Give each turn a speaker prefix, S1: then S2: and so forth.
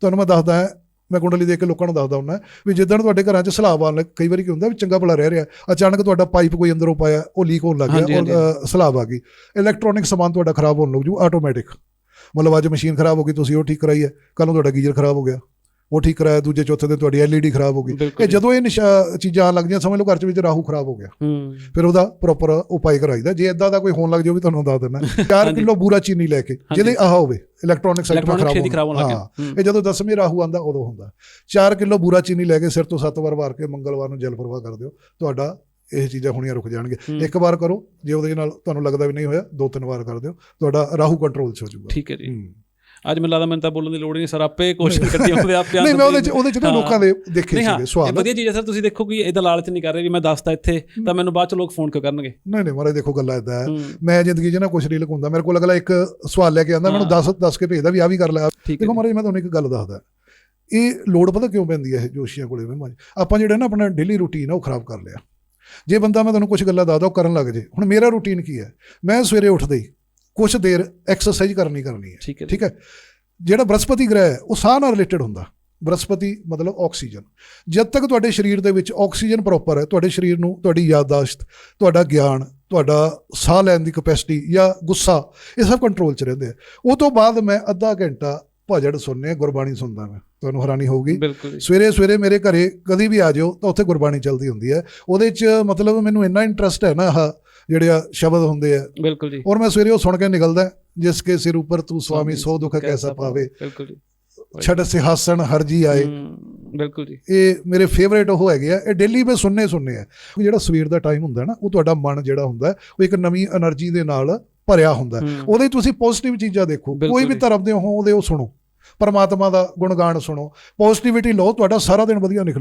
S1: ਤੁਹਾਨੂੰ ਮੈਂ ਦੱਸਦਾ ਮੈਂ ਕੁੰਡਲੀ ਦੇਖ ਕੇ ਲੋਕਾਂ ਨੂੰ ਦੱਸਦਾ ਹੁੰਦਾ ਵੀ ਜਿੱਦਣ ਤੁਹਾਡੇ ਘਰਾਂ 'ਚ ਸਲਾਬ ਆਉਣ ਲੱਗ ਕਈ ਵਾਰੀ ਕੀ ਹੁੰਦਾ ਵੀ ਚੰਗਾ ਭਲਾ ਰਹਿ ਰਿਹਾ ਅਚਾਨਕ ਤੁਹਾਡਾ ਪਾਈਪ ਕੋਈ ਅੰਦਰੋਂ ਪਾਇਆ ਉਹ ਲੀਕ ਹੋਣ ਲੱਗ ਗਿਆ ਔਰ ਸਲਾਬ ਆ ਗਈ। ਇਲੈਕਟ੍ਰੋਨਿਕ ਸਮਾਨ ਤੁਹਾਡਾ ਖਰਾਬ ਹੋਣ ਲੱਗ ਜੂ ਆਟੋਮੈਟਿਕ ਮਤਲਬ ਅੱਜ ਮਸ਼ੀਨ ਖਰਾਬ ਹੋ ਗਈ ਤੁਸੀਂ ਉਹ ਠੀਕ ਕਰਾਈ ਹੈ ਕੱਲ ਨੂੰ ਤੁਹਾਡਾ ਗੀਜ਼ਰ ਖਰਾਬ ਹੋ ਗਿਆ। ਉਹ ਠੀਕ ਕਰਾਇਆ ਦੂਜੇ ਚੌਥੇ ਦਿਨ ਤੁਹਾਡੀ ਐਲਈਡੀ ਖਰਾਬ ਹੋ ਗਈ। ਇਹ। ਜਦੋਂ ਇਹ ਨਿਸ਼ਾ- ਚੀਜ਼ਾਂ ਆਉਣ ਲੱਗ ਜਾਂਦੀਆਂ ਸਮਝ ਲਓ ਘਰ 'ਚ ਵਿੱਚ ਰਾਹੂ ਖਰਾਬ ਹੋ ਗਿਆ। ਫਿਰ ਉਹਦਾ ਪ੍ਰੋਪਰ ਉਪਾਅ ਕਰਾਈਦਾ। ਜੇ ਇਦਾਂ ਦਾ ਕੋਈ ਹੋਣ ਲੱਗ ਜਾਵੇ ਵੀ ਤੁਹਾਨੂੰ ਦੱਸ ਦਿੰਦਾ। 4 ਕਿਲੋ ਬੂਰਾ ਚੀਨੀ ਲੈ ਕੇ ਜਿਹਦੇ ਆਹ ਹੋਵੇ ਇਲੈਕਟ੍ਰੋਨਿਕ ਸੈਕਟਰ ਖਰਾਬ
S2: ਹੋਣ। ਲੱਗ ਗਿਆ
S1: ਹਾਂ
S2: ਹੂੰ।
S1: ਇਹ ਜਦੋਂ ਦਸਵੇਂ ਰਾਹੂ ਆਂਦਾ ਉਦੋਂ ਹੁੰਦਾ। 4 ਕਿਲੋ ਬੂਰਾ ਚੀਨੀ ਲੈ ਕੇ ਸਿਰ ਤੋਂ 7 ਵਾਰ ਵਾਰ ਕੇ ਮੰਗਲਵਾਰ ਨੂੰ ਜਲ ਪ੍ਰਵਾਹ ਕਰ ਦਿਓ। ਤੁਹਾਡਾ ਇਹ ਚੀਜ਼ਾਂ ਹੋਣੀਆਂ ਰੁਕ ਜਾਣਗੇ। ਇੱਕ ਵਾਰ ਕਰੋ ਜੇ ਉਹਦੇ ਨਾਲ ਤੁਹਾਨੂੰ ਲੱਗਦਾ ਵੀ ਨਹੀਂ ਹੋਇਆ ਦੋ ਤਿੰਨ ਵਾਰ ਕਰ ਦਿਓ। ਤੁਹਾਡਾ ਰਾਹੂ ਕੰਟਰੋਲ 'ਚ ਹੋ ਜਾਊਗਾ।
S2: ਠੀਕ ਹੈ ਜੀ। ਅੱਜ ਮੈਨੂੰ ਲੱਗਦਾ ਮੈਨੂੰ ਤਾਂ ਬੋਲਣ ਦੀ ਲੋੜ ਹੀ ਨਹੀਂ ਸਰ ਆਪੇ ਕੋਸ਼ਿਸ਼ ਕਰਦੀ ਹੁੰਦੇ ਆਪੇ
S1: ਨਹੀਂ ਮੈਂ ਉਹਦੇ 'ਚ ਉਹਦੇ 'ਚ ਨਾ। ਲੋਕਾਂ ਦੇ ਦੇਖੇ ਸੀਗੇ
S2: ਇਹ
S1: ਸਵਾਲ
S2: ਵਧੀਆ ਚੀਜ਼ ਹੈ ਸਰ ਤੁਸੀਂ ਦੇਖੋ ਕਿ ਇਹਦਾ ਲਾਲਚ ਨਹੀਂ ਕਰ ਰਹੇ ਵੀ ਮੈਂ ਦੱਸਤਾ ਇੱਥੇ ਤਾਂ ਮੈਨੂੰ ਬਾਅਦ ਚ ਲੋਕ ਫੋਨ ਕਿਉਂ ਕਰਨਗੇ?
S1: ਨਹੀਂ ਨਹੀਂ ਮਾਰੇ ਦੇਖੋ ਗੱਲਾਂ ਇਦਾਂ ਮੈਂ ਜ਼ਿੰਦਗੀ 'ਚ ਨਾ ਕੁਛ ਨਹੀਂ ਲੁਕਾਉਂਦਾ। ਮੇਰੇ ਕੋਲ ਅਗਲਾ ਇੱਕ ਸਵਾਲ ਲੈ ਕੇ ਆਂਦਾ ਮੈਨੂੰ। 10 ਦੱਸ ਕੇ ਭੇਜਦਾ ਵੀ ਆ ਵੀ ਕਰ ਲੈ। ਦੇਖੋ ਮਹਾਰਾਜ ਮੈਂ ਤੁਹਾਨੂੰ ਇੱਕ ਗੱਲ ਦੱਸਦਾ। ਇਹ ਲੋੜ ਪਤਾ ਕਿਉਂ ਪੈਂਦੀ ਹੈ ਇਹ ਜੋਸ਼ੀਆਂ ਕੋਲੇ? ਵਹਿਮਾਂ 'ਚ ਆਪਾਂ ਜਿਹੜਾ ਨਾ ਆਪਣਾ ਡੇਲੀ ਰੂਟੀਨ ਆ ਉਹ ਖਰਾਬ ਕਰ ਲਿਆ। ਜੇ ਬੰਦਾ ਮੈਂ ਤੁਹਾਨੂੰ ਕੁਝ ਗੱਲਾਂ ਦੱਸਦਾ ਉਹ ਕਰਨ ਲੱਗ ਜੇ। ਹੁਣ ਮੇਰਾ ਰੂਟੀਨ ਕੀ ਹੈ? ਮੈਂ ਸਵੇਰੇ ਉੱਠਦੇ ਹੀ ਕੁਝ ਦੇਰ ਐਕਸਰਸਾਈਜ਼ ਕਰਨੀ ਕਰਨੀ ਹੈ।
S2: ਠੀਕ ਹੈ
S1: ਜਿਹੜਾ ਬ੍ਰਹਸਪਤੀ ਗ੍ਰਹਿ ਹੈ ਉਹ ਸਾਹ ਨਾਲ ਰਿਲੇਟਡ ਹੁੰਦਾ। ਬ੍ਰਹਸਪਤੀ ਮਤਲਬ ਆਕਸੀਜਨ ਜਦ ਤੱਕ ਤੁਹਾਡੇ ਸਰੀਰ ਦੇ ਵਿੱਚ ਆਕਸੀਜਨ ਪ੍ਰੋਪਰ ਹੈ ਤੁਹਾਡੇ ਸਰੀਰ ਨੂੰ ਤੁਹਾਡੀ ਯਾਦਦਾਸ਼ਤ ਤੁਹਾਡਾ ਗਿਆਨ ਤੁਹਾਡਾ ਸਾਹ ਲੈਣ ਦੀ ਕਪੈਸਿਟੀ ਜਾਂ ਗੁੱਸਾ ਇਹ ਸਭ ਕੰਟਰੋਲ 'ਚ ਰਹਿੰਦੇ ਆ। ਉਹ ਤੋਂ ਬਾਅਦ ਮੈਂ ਅੱਧਾ ਘੰਟਾ ਭਜਨ ਸੁਣਨੇ ਗੁਰਬਾਣੀ ਸੁਣਦਾ ਮੈਂ। ਤੁਹਾਨੂੰ ਹੈਰਾਨੀ ਹੋਊਗੀ। ਸਵੇਰੇ ਸਵੇਰੇ ਮੇਰੇ ਘਰੇ ਕਦੀ ਵੀ ਆ ਜਾਓ ਤਾਂ ਉੱਥੇ ਗੁਰਬਾਣੀ ਚੱਲਦੀ ਹੁੰਦੀ ਹੈ। ਉਹਦੇ 'ਚ ਮਤਲਬ ਮੈਨੂੰ ਇੰਨਾ ਇੰਟਰਸਟ ਹੈ ਨਾ ਆਹ ਜਿਹੜੇ ਆ ਸ਼ਬਦ ਹੁੰਦੇ ਆ।
S2: ਬਿਲਕੁਲ ਜੀ।
S1: ਔਰ ਮੈਂ ਸਵੇਰੇ ਉਹ ਸੁਣ ਕੇ ਨਿਕਲਦਾ ਜਿਸ ਕੇ ਸਿਰ ਉੱਪਰ ਤੂੰ ਸੁਆਮੀ ਸੋ ਦੁੱਖ ਕੈਸਾ ਪਾਵੇ।
S2: ਬਿਲਕੁਲ ਜੀ।
S1: ਛੜ ਸਿਹਾਸਣ ਹਰ ਜੀ ਆਏ।
S2: ਬਿਲਕੁਲ ਜੀ।
S1: ਇਹ ਮੇਰੇ ਫੇਵਰੇਟ ਉਹ ਹੈਗੇ ਆ। ਇਹ ਡੇਲੀ ਮੈਂ ਸੁਣਨੇ ਸੁਣਨੇ ਆ। ਜਿਹੜਾ ਸਵੇਰ ਦਾ ਟਾਈਮ ਹੁੰਦਾ ਨਾ ਉਹ ਤੁਹਾਡਾ ਮਨ ਜਿਹੜਾ ਹੁੰਦਾ ਉਹ ਇੱਕ ਨਵੀਂ એનર્ਜੀ ਦੇ ਨਾਲ ਭਰਿਆ ਹੁੰਦਾ। ਉਹਦੇ ਤੁਸੀਂ ਪੋਜ਼ਿਟਿਵ ਚੀਜ਼ਾਂ ਦੇਖੋ। ਕੋਈ ਵੀ ਧਰਮ ਦੇ ਹੋ ਉਹਦੇ ਉਹ ਸੁਣੋ। ਪਰਮਾਤਮਾ ਦਾ ਗੁਣਗਾਨ ਸੁਣੋ। ਪੋਜ਼ਿਟਿਵਿਟੀ ਲਓ ਤੁਹਾਡਾ ਸਾਰਾ ਦਿਨ ਵਧੀਆ ਨਿਕਲੂ।